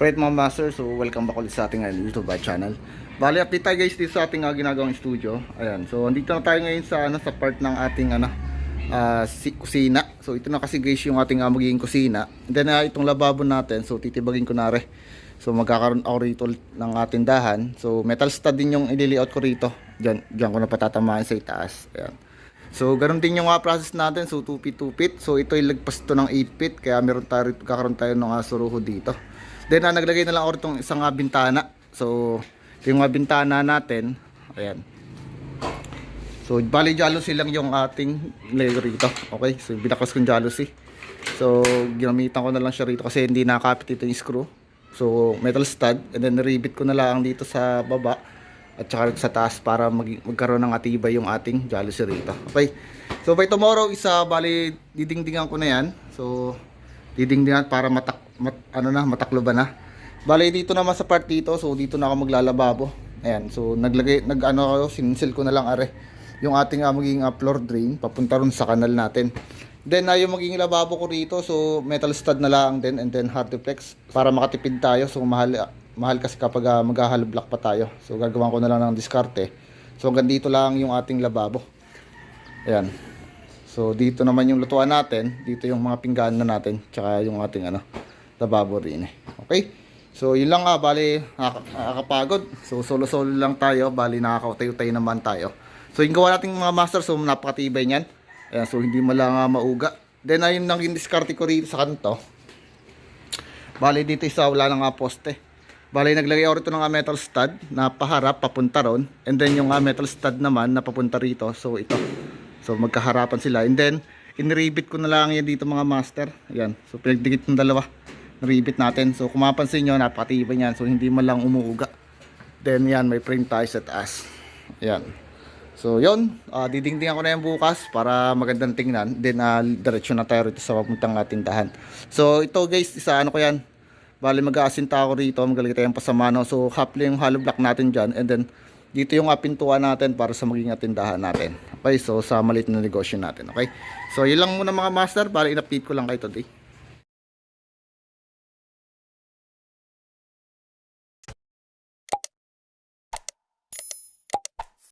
Right mga master, so welcome back ulit sa ating uh, YouTube uh, channel. Bali, update tayo guys dito sa ating uh, ginagawang studio. Ayan, so andito na tayo ngayon sa ano sa part ng ating ano ah, si kusina. So ito na kasi guys yung ating uh, magiging kusina. And then uh, itong lababo natin, so titibagin ko na rin. So magkakaroon ako rito ng ating dahan. So metal stud din yung i-layout ko rito. Diyan, diyan ko na patatamaan sa itaas. Ayan. So, ganun din yung uh, process natin. So, 2 feet, 2 feet. So, ito ay lagpas ito ng 8 feet. Kaya meron tayo, kakaroon tayo ng uh, suruho dito. Then, uh, naglagay na lang ako itong isang uh, bintana. So, yung uh, bintana natin. Ayan. So, bali jealousy lang yung ating layer rito. Okay? So, binakas kong jealousy. So, ginamitan ko na lang siya rito kasi hindi nakakapit ito yung screw. So, metal stud. And then, ribit ko na lang dito sa baba at saka sa taas para mag magkaroon ng atibay yung ating jealousy rito. Okay? So, by tomorrow, isa, bali, didingdingan ko na yan. So, didingdingan para matak, mat, ano na, matakloban na. Bali, dito naman sa part dito, so dito na ako maglalababo. Ayan, so naglagay, nag ano sinsil ko na lang are yung ating uh, magiging uh, floor drain papunta ron sa kanal natin. Then uh, yung magiging lababo ko rito, so metal stud na lang din and then hard deflex para makatipid tayo. So mahal mahal kasi kapag uh, mag-hollow block pa tayo. So gagawan ko na lang ng diskarte. So hanggang dito lang yung ating lababo. Ayan. So dito naman yung lutuan natin, dito yung mga pinggan na natin, tsaka yung ating ano, lababo rin eh. Okay? So yun lang nga, bali nakaka- nakakapagod. So solo-solo lang tayo, bali nakakautay-utay naman tayo. So yung gawa nating mga master, so napakatibay niyan. Ayan, so hindi mo lang uh, mauga. Then ayun lang yung ko rito sa kanto. Bali dito isa wala nang nga poste. Bali naglagay ako rito ng uh, metal stud na paharap papunta ron. And then yung uh, metal stud naman na papunta rito. So ito. So magkaharapan sila. And then inribit ko na lang yan dito mga master. Ayan. So pinagdikit ng dalawa. Nribit natin. So kung mapansin nyo napakatibay niyan. So hindi man lang umuuga. Then yan may frame tayo sa taas. Ayan. So, yun. Uh, didingdingan ko na yan bukas para magandang tingnan. Then, uh, diretsyon na tayo rito sa papuntang tindahan. So, ito guys, isa ano ko yan. Bali, mag-aasinta ako rito. Magaling tayong pasamano. So, half yung hollow block natin dyan. And then, dito yung uh, pintuan natin para sa maging tindahan natin. Okay, so sa maliit na negosyo natin. Okay. So, yun lang muna mga master. Bali, in-update ko lang kayo today.